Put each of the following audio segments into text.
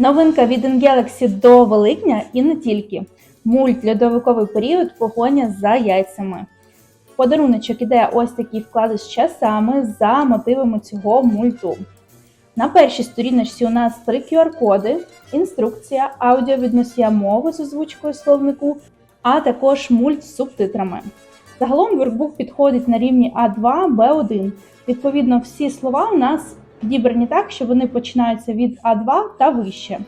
Новинка від Ingalaxy до Великдня і не тільки. Мульт льодовиковий період погоня за яйцями. Подаруночок іде ось такий вкладиш з часами за мотивами цього мульту. На першій сторіночці у нас три QR-коди, інструкція, аудіо від носія мови з озвучкою словнику, а також мульт з субтитрами. Загалом воркбук підходить на рівні А2, Б1. Відповідно, всі слова у нас підібрані так, що вони починаються від А2 та вище.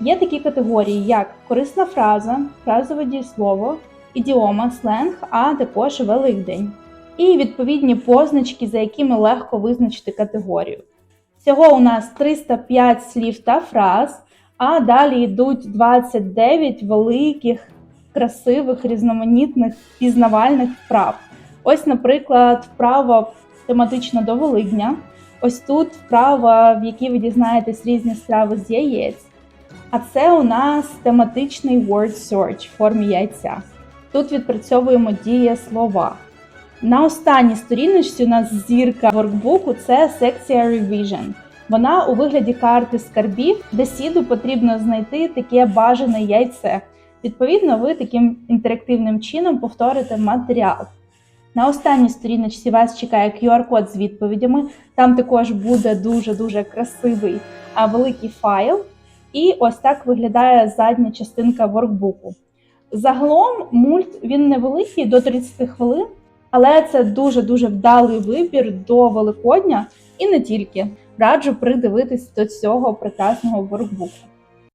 Є такі категорії, як корисна фраза, фразове дієслово, ідіома, сленг, а також Великдень. І відповідні позначки, за якими легко визначити категорію. Всього у нас 305 слів та фраз, а далі йдуть 29 великих, красивих, різноманітних пізнавальних вправ. Ось, наприклад, вправа тематична до Великдня. Ось тут вправа, в якій ви дізнаєтесь різні страви з яєць. А це у нас тематичний word search в формі яйця. Тут відпрацьовуємо дієслова. На останній сторіночці у нас зірка воркбуку це секція Revision. Вона у вигляді карти скарбів, де сіду потрібно знайти таке бажане яйце. Відповідно, ви таким інтерактивним чином повторите матеріал. На останній сторіночці вас чекає QR-код з відповідями. Там також буде дуже-дуже красивий великий файл. І ось так виглядає задня частинка воркбуку. Загалом мульт він невеликий до 30 хвилин, але це дуже-дуже вдалий вибір до Великодня і не тільки. Раджу придивитись до цього прекрасного воркбуку.